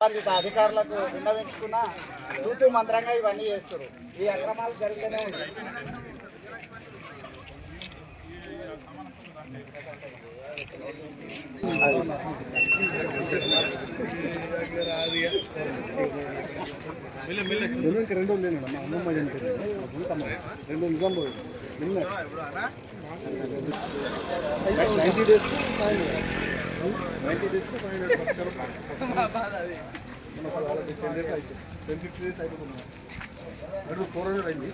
సంబంధిత అధికారులకు విన్నవించుకున్న తూతు మంత్రంగా ఇవన్నీ చేస్తారు ఈ అక్రమాలు జరుగుతూనే ఉంటాయి రెండు రోజులు అమ్మమ్మ రెండు రోజులు పోయింది నిన్న నైంటీ డేస్ ఫోర్ హండ్రెడ్ అయింది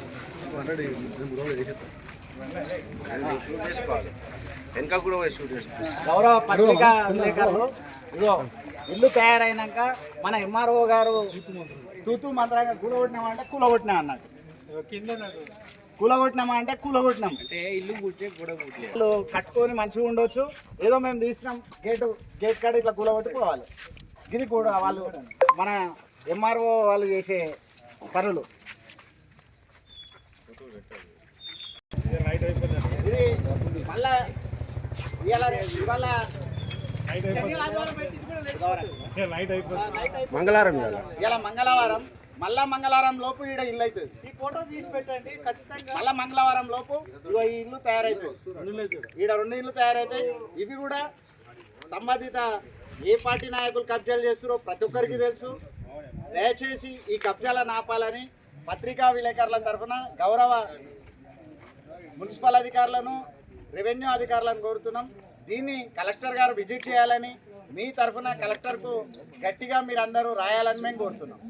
హండ్రెడ్ అయ్యింది మూడు వెనక కూడా గౌరవ పత్రికా విలేకరులు ఇల్లు తయారైనాక మన ఎంఆర్ఓ గారు తూతూ మంత్రంగా కూలగొట్టినామంటే కూలగొట్టినా అన్నట్టు. కూలగొట్టినామా అంటే కూలగొట్టినాం. అంటే ఇల్లు కూర్చే కూడా కట్టుకొని మంచిగా ఉండొచ్చు. ఏదో మేము తీసినాం గేటు గేట్ కాడ ఇట్లా కూలగొట్టి పోవాలి. ఇది కూడా వాళ్ళు మన ఎంఆర్ఓ వాళ్ళు చేసే పనులు. ఇది మళ్ళా ఇవాళ. మంగళవారం ఇలా మంగళవారం. మళ్ళా మంగళవారం లోపు ఈడ ఇల్లు అవుతుంది. ఈ ఫోటో తీసి పెట్టండి ఖచ్చితంగా. మళ్ళా మంగళవారం లోపు ఇగో ఈ ఇల్లు తయారవుతుంది ఈడ రెండు ఇల్లు తయారవుతాయి ఇవి కూడా సంబంధిత ఏ పార్టీ నాయకులు కబ్జాలు చేస్తారో ప్రతి ఒక్కరికి తెలుసు. దయచేసి ఈ కబ్జాలను ఆపాలని పత్రికా విలేకరుల తరఫున గౌరవ మున్సిపల్ అధికారులను రెవెన్యూ అధికారులను కోరుతున్నాం. దీన్ని కలెక్టర్ గారు విజిట్ చేయాలని మీ తరఫున కలెక్టర్కు గట్టిగా మీరు అందరూ రాయాలని మేము కోరుతున్నాం.